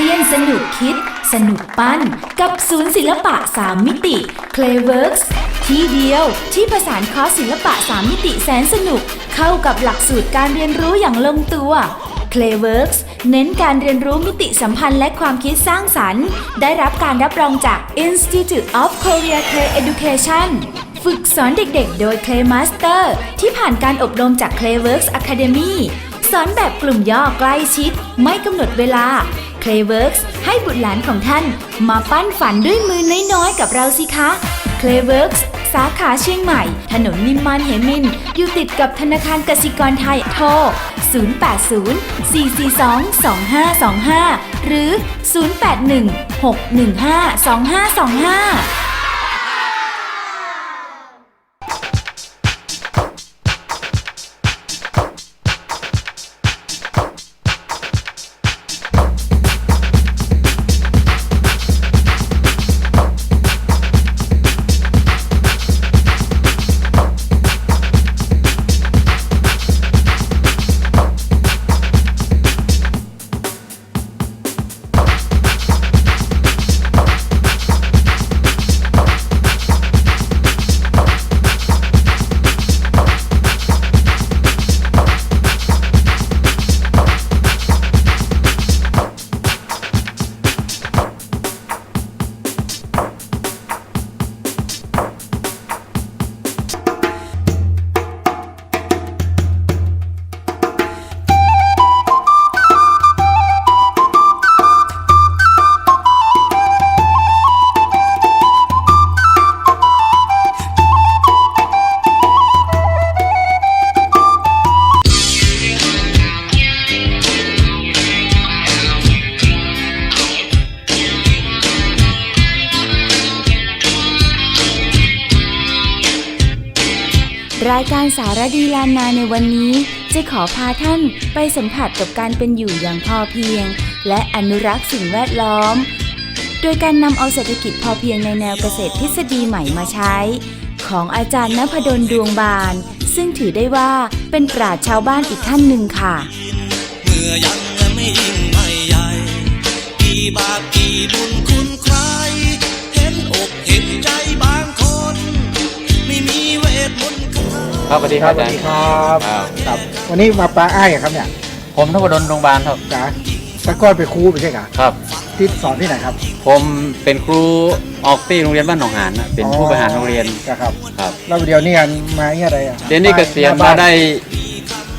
เรียนสนุกคิด สนุกปั้น กับศูนย์ศิลปะ 3 มิติ Clayworks ที่เดียวที่ประสานคอร์สศิลปะ 3 มิติแสนสนุก เข้ากับหลักสูตรการเรียนรู้อย่างลงตัว Clayworks เน้นการเรียนรู้มิติสัมพันธ์และความคิดสร้างสรรค์ ได้รับการรับรองจาก Institute of Korea Clay Education ฝึกสอนเด็กๆ โดย Clay Master ที่ผ่านการอบรมจาก Clayworks Academy สอนแบบกลุ่มย่อใกล้ชิด ไม่กำหนดเวลา Clayworks ให้บุตรหลานของท่าน มาปั้นฝันด้วยมือน้อยๆ กับเราสิคะ Clayworks สาขาเชียงใหม่ ถนนนิมมานเหมิน อยู่ติดกับธนาคารกสิกรไทยโทร 080 442 2525 หรือ 081 615 2525 การสารดีลานนาในวันนี้ จะขอพาท่านไปสัมผัสกับการเป็นอยู่อย่างพอเพียง และอนุรักษ์สิ่งแวดล้อม โดยการนำเอาเศรษฐกิจพอเพียงในแนวเกษตรทฤษฎีใหม่มาใช้ ของอาจารย์นพดลดวงบาน ซึ่งถือได้ว่าเป็นปราชญ์ชาวบ้านอีกท่านหนึ่งค่ะ เมื่อยังไม่ยิ่งไม่ใหญ่กี่บาปกี่บุญคุณ คาถาครับสวัสดีคครัรับบสวัสดีครับครับ ครับ วันนี้มาปลาอ้ายครับเนี่ยผมทวดลโรงพยาบาลครับจ๋าตะก้อนไปนครูไม่ใช่เหรอครับ ที่สอนที่ไหนครับผมเป็นครูออกที่โรงเรียนบ้านหนองหานนะเป็นผู้บริหารโรงเรียนนะครับ ครับแล้วเดี๋ยวนี้อันมาเนี่ยอะไรอะเดี๋ยวนี้เกษียณมาได้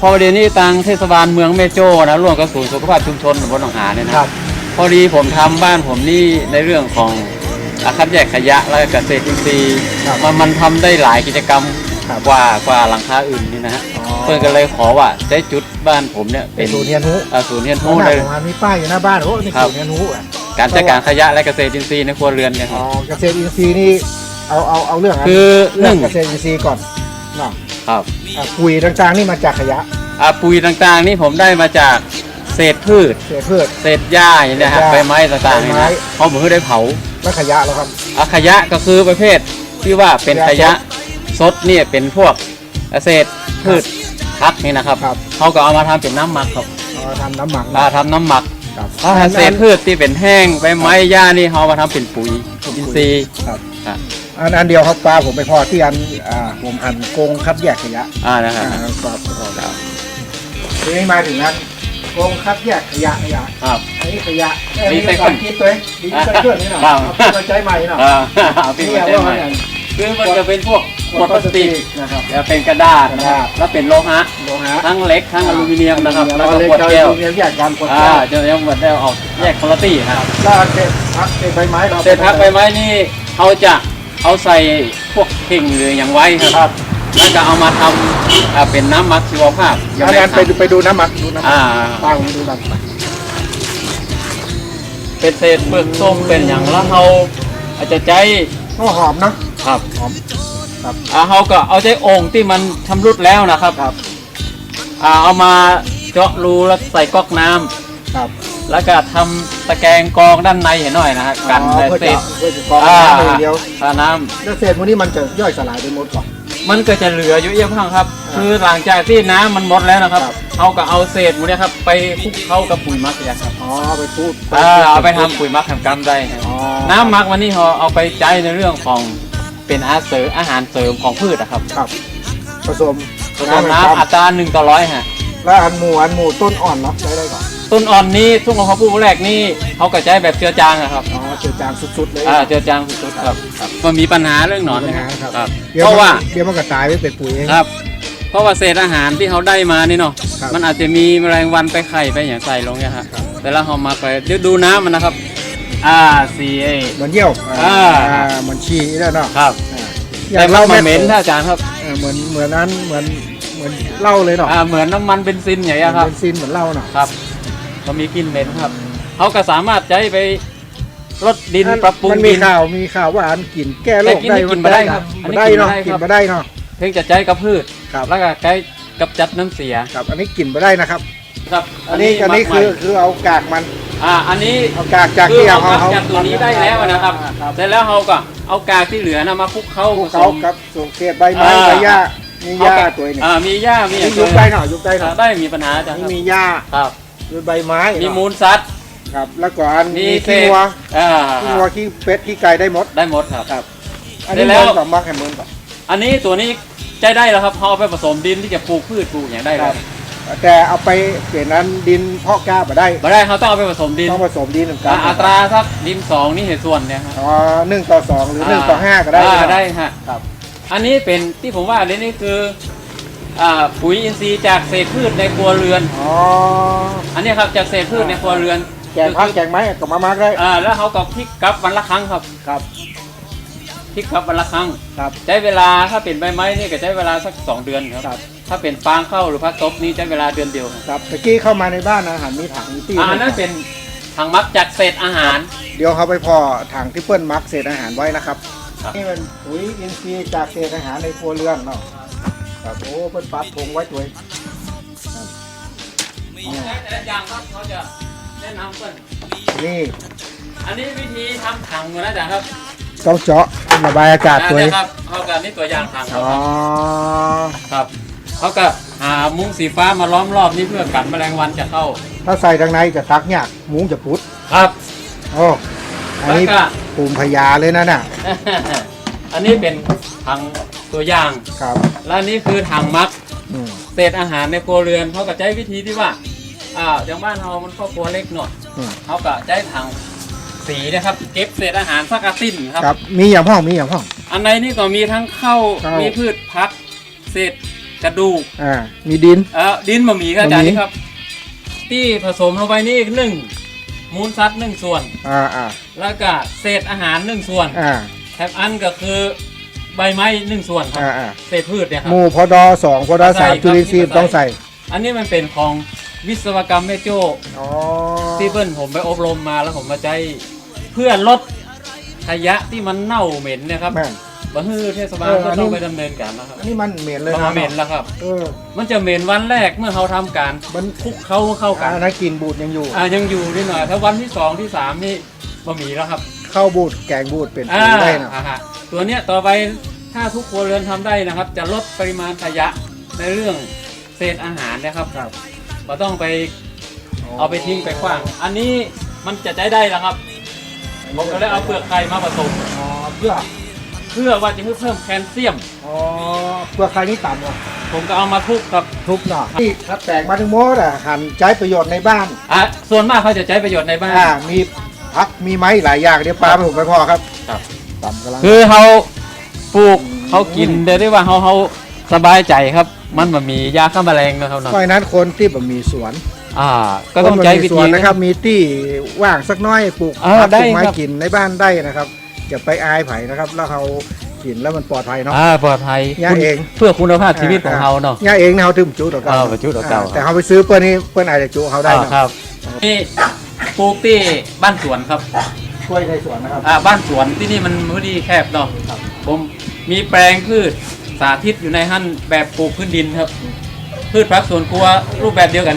พอเดี๋ยวนี้ทางเทศบาลเมืองแม่โจ้นะร่วมกับศูนย์สุขภาพชุมชนบนหนองหานเนี่ยคนะรับ พอดีผมทำบ้านผมนี่ในเรื่องของอาคัดแยกขยะและเกษตรอินทรีย์ครับ มันมันทำได้หลายกิจกรรม ครับกว่ากว่าหลังคาอื่นนี่นะฮะอ๋อ เพื่อนก็เลยขอว่าได้จุดบ้านผมเนี่ยเป็นศูนย์เรียนรู้อ่าศูนย์เรียนโอ้รู้หน้าเลยโรงงานมีป้ายอยู่หน้าบ้านโอ้นี่ครับ ศูนย์เรียนรู้อะการจัดการขยะและเกษตรอินทรีย์ในครัวเรือนเนี่ยคอ๋รัอบเกษตรอินทรีย์นี่เอาเอาเอาเรื่องคือหเรื่อนึ่งงเกษตรอินทรีย์ก่อนเนาะครับ อะปุ๋ยต่างๆนี่มาจากขยะอาปุ๋ยต่างๆ นี่ผมได้มาจากเศษพืช เศษพืช เศษหญ้าอย่างเนี้ยฮะเศษหญ้าใบไม้ต่างๆนี่ใบไม้ นะเขาผมได้เผาและขยะแล้วครับ อาขยะก็คือประเภทที่ว่าเป็นขขยะยะ สดเนี่ยเป็นพวกเศษพืชพักนี่นะครับครับ เขาก็เอามาทำเป็นน้ำหมักครับเอาทำน้ำหมักมาทำน้ำหมักครับถ้าเศษพืชที่เป็นแห้งใบไม้หญ้านี่เขาเอามาทำเป็นปุ๋ยอินทรีย์ครับอะอันอันเดียวครับปลาผมไปพอที่อันอ่าผมหันกรงคัดแยกขยะอ่านะครับ อ่าครับครับทีนี้มาถึงนั้นกรงคัดแยกขยะขยะครับ อันนี้ขยะรีไซเคิลภาษาอังกฤษตัวเองรีไซเคิลนี่เนาะครับ เอาไปใช้ใหม่เนาะอ่าเอาไปนี่ใช้เอาใหม่ว่าอย่าง คือมันจะเป็นพวก ขวดพลาสติกนะครับแล้วเป็นกระดาษนะครับกระดาษแล้วเป็นโลหะโลหะทั้งเล็กทั้งอลูมิเนียมนะครับ แล้วก็เราเลยขวดแก้วเราเรียนแยกกันขวดอ่าแก้วจะยังหมดได้ออกแยกคุณภาพนะครับแล้วเศษพักเศษใบไม้เราเศษพักใบไม้นี่เขาจะเอาใส่พวกเข่งหรืออย่างไว้ครับแล้วก็เอามาทำอ่าเป็นน้ำหมักชีวภาพเดี๋ยวนั้นไปดูไปดูน้ำหมักดูน้ำหมัอ่าตาผมดูน้ำหมักเป็นเศษเปลือกส้มเป็นอย่างแล้วเขาอาจจะใจก็หอมเนาะครับหอม ครับ อ่าเขาก็เอาใจโอ่งที่มันชำรุดแล้วนะครับครับ อ่าเอามาเจาะรูแล้วใส่ก๊อกน้ำครับ แล้วก็ทำตะแกรงกรองด้านในเห็นหน่อยนะฮะกันอ๋อเพื่อเศจะษเพื่อจะกรองอ่าน้ำอย่างเดียวถ้าน้แล้วเศษพวกนี้มันจะย่อยสลายไปหมดก่อนำมันก็จะเหลืออยู่เยอะพังครับคือหลังจากที่น้ำมันหมดแล้วนะครับ ครับ เอาก็เอาเศษหมูเนี่ยครับไปคลุกเข้ากับปุ๋ยหมักเนี่ยครับอ๋อไปพูดอ่าเอาไปทำปุ๋ยหมักทำกำได้ครับอ๋อน้ำหมักวันนี้เขาเอาไปใช้ในเรื่องของ เป็นอาหารเสริมอาหารเสริมของพืชนะครับครับผสมผสมน้ำอัตราหนึ่งต่อร้อยฮะแล้วอันหมูอันหมูต้นอ่อนเนาะใช้ได้ก่อนต้นอ่อนนี้ทุกของเขาปลูกแรกนี่เขาก็ใช้แบบเจือจางอะครับอ๋อเจือจางสุดๆเลยอ่าเจือจางสุดๆครับมันมีปัญหาเรื่องหนอนปัญนะหาครับครับครับดี๋ยเพราะว่าเดี๋ยวมันก็ตายไปเป็นปุ๋ยเองครับ เพราะว่าเศษอาหารที่เขาได้มานี่เนาะครับมันอาจจะมีแมลงวันไปไข่ไปอย่างใส่ลงเนี่ยฮะครับแต่ละเขามาไปเดี๋ยวดูน้ำมันนะครับ อ่าสีเอเหมือนเยี่ยวอ่าเหมือนขี้แล้วเนาะครับอ่าแต่มันหมาม็เหม็นท่านอาจารย์ครับเออเหมือนเหมือนนั้นเหมือนเหมือนเหล้าเลยเนาะอ่าเหมือนน้ำมันเบนซินอย่างเงี้ยครับ เป็นซินเหมือนเหล้าเนาะ ครับก็มีกลิ่นเหม็นครับเขาก็สามารถใช้ไปลดดินปรับปรุงมันมีดิน ข่าวมีข่าวว่าอันกินแก้โรคแต่กินได้นี่กินบ่ได้ครับอันบ่นี้ได้กินบ่เนาะได้กิคนรับบ่ได้เนาะเพียงจะใช้กับพืชครับแล้วก็ใช้กับจัดน้ำเสียครับ อันนี้กินบ่ได้นะครับ ครับอันนี้อันนี้หมักใหคืม่อคือเอากากมัน อ่าอันนี้เอากากจากคือที่เราเอาพักเขาจากตัวนี้ได้แล้วนะครับครับเสร็จแล้วเราก็เอากากที่เหลือนะมาคลุกเข้าพวกผสเขามกับสูงเศษใบไม้อ่าใบหญ้ามีหญ้าเอตัวนี้อ่ามีหญ้ามีอนี่ย่างยุบได้หน่อยยุบได้หน่อ่าอยได้มีปัญหาจ้ะคนี่รับมีหญ้าครับมีใบไม้มีมูลสัตว์ครับแล้วก็อันมีมีเศขี้ษวัวอ่าขี้วัวขี้เป็ดขี้ไก่ได้หมดได้หมดครับครับอันนี้ได้แล้วมันกับมักแฮมเมอร์ก่อนอันนี้ตัวนี้ใจได้แล้วครับเขาเอาไปผสมดินที่จะปลูกพืชปลูกอย่างได้คครัรับบ แต่เอาไปเปลี่ยนนั้นดินเพาะกล้าบ่ได้มาได้เขาต้องเอาไปผสมดินต้องผสมดินเหมือนกัอ่าอัตราสักดินสองนี่เหตุส่วนเนี่ยครับอ๋อหนึ่งต่อสองหรือหนึ่งต่อห้าก็ได้อ่าใช่หมได้ฮะ ครับ อันนี้เป็นที่ผมว่าเลยนี่คืออ่าปุ๋ยอินทรีย์จากเศษพืชในครัวเรือน อ๋อ อันนี้ครับจากเศษพืชในครัวเรือนแกงพักแกงไม้กับมามักได้ อ่าแล้วเขาก็พลิกกลับวันละครั้งครับ ครับ พลิกกลับวันละครั้ง ครับ ใช้เวลาถ้าเป็นใบไม้นี่ก็ใช้เวลาสักสองเดือนครับ ครับ ถ้าเป็นฟางเข้าหรือพักตบนี่ใช้เวลาเดือนเดียวครับครับตะกี้เข้ามาในบ้านอาหารมีถังมีตี้อ่าอันนั้นเป็นถังมักจากเศษอาหาร เดี๋ยวเขาไปพอถังที่เปิ้ลมักเศษอาหารไว้นะครับ ครับ นี่เป็นปุ๋ยอินทรีย์จากเศษอาหารในครัวเรือนเนาะครับโอ้เปิ้ลปัดทงไว้ตัวเองแต่ละอย่างครับเขาจะแนะนำเพิ่นนี่ อันนี้วิธีทำถังอยู่นะจ๊ะครับ ต้องเจาะระบายอากาศตัวเองนะครับเขากับนี่ตัวอย่างถังครัอ๋บอครับเขาก็หามุ้งสีฟ้ามาล้อมรอบนี่เพื่อกันแมลงวันจะเข้า ถ้าใส่ทางในจะซักยากมุ้งจะพุดครับ โอ้อันนี้แล้วก็ปูมพญาเลยนะน่ะ อันนี้เป็นถังตัวอย่าง ครับและอันนี้คือถังมักอืมเศษอาหารในครัวเรือนเขาก็ใช้วิธีที่ว่าอ่าอย่างบ้านเรามันครอบครัวเล็กหน่อยอืมเขาก็ใช้ถัง สีนะครับ เก็บเศษอาหารสักอาทิตย์ครับ ครับ มีอย่างพ่องมีอย่างพ่อง อันในนี่ก็มีทั้งข้าวข้าว มีพืชพัก เศษกระดูกอ่า มีดิน เออดินบะหมี่ครับอาจารย์บะหมี่ นี่ครับ ที่ผสมลงไปนี่อีกหนึ่งมูลสัตว์หนึ่งส่วน อ่าอ่าแล้วก็เศษอาหารหนึ่งส่วนอ่าแถบอันก็คือใบไม้หนึ่งส่วนครับอ่าอ่าเศษพืชเนี่ยครัหบมู่พอดอสองพอดอใส่สามครับ จุลินทรีย์ใส่ต้องใส่อันนี้มันเป็นของวิศวกรรมแม่โจ้อ๋อที่เพื่อนผมไปอบรมมาแล้วผมมาใช้เพื่อลดขยะที่มันเน่าเหม็นเนะครับแม่นบางทีเทศบาลเออก็อันนี้ต้องไปดำเนินการนะครับอันนี้มันเหม็นเลยมันนะมาเหม็นแล้วครับ เออ มันจะเหม็นวันแรกเมื่อเขาทำการมัน คลุกเข้าเข้ากันอันนั้นกลินบูดยังอยู่ อ่ายังอยู่นิดหน่อย ถ้าวันที่สองที่สามนี่บะหมี่แล้วครับ เข้าบูดแกงบูดเป็นอ่าปุ๋ยได้นะ อ่าฮะตัวเนี้ยต่อไปถ้าทุกครัวเรือนทำได้นะครับ จะลดปริมาณขยะในเรื่องเศษอาหารนะครับครับ เราต้องไปเอาไปทิ้งไปขว้าง อันนี้มันจะใช้ได้แล้วครับ ผมก็เลยเอาเปลือกไก่มาผสม อ๋อเพื่อเพื่อว่าจะเพิ่มแคลเซียม อ๋อเพื่อใครนี่ต่ำกว่าผมก็เอามาคลุกกับทุบหน่อยนี่ถ้าแตกมาถึงโมดอะหั่นใช้ประโยชน์ในบ้านอะส่วนมากเขาจะใช้ประโยชน์ในบ้าน อ่ามีพักมีไม้หลายอย่างเดี๋ยวปลาไปผมไปพอครับครับ ต่ำกำลังคือเขาปลูกเขากินได้ได้ว่าเขาเขาสบายใจครับ มันมันมียาฆ่าแมลงนะครับเนาะเพราะฉะนั้นคนที่แบบมีสวน อ่าก็ต้องคนใช้บ่มีวิสธีวนนะครับ มีที่ว่างสักน้อยปลูกอ่าผักได้ปลูกไม้ครับ กินในบ้านได้นะครับอย่าไปอายไผ่นะครับ แล้วเขากินแล้วมันปลอดภัยเนาะ อ่าปลอดภัยย่าคุณเอง เพื่อคุณภาพชีวิตของเขาเนาะ ย่าเองนะเขาถึงจุดต่อเก่าเออจุดต่อเก่า แต่เขาไปซื้อเปิ้ลนี่เปิ้ลอาจจะจุเขาได้อ่าเนาะครับนี่ปลูกที่บ้านสวนครับช่วยในสวนนะครับ อ่าบ้านสวนที่นี่มันพื้นที่แคบเนาะผมมีแปลงพืชสาธิตอยู่ในหั่นแบบปลูกพื้นดินครับ พืชพักสวนครัวรูปแบบเดียวกัน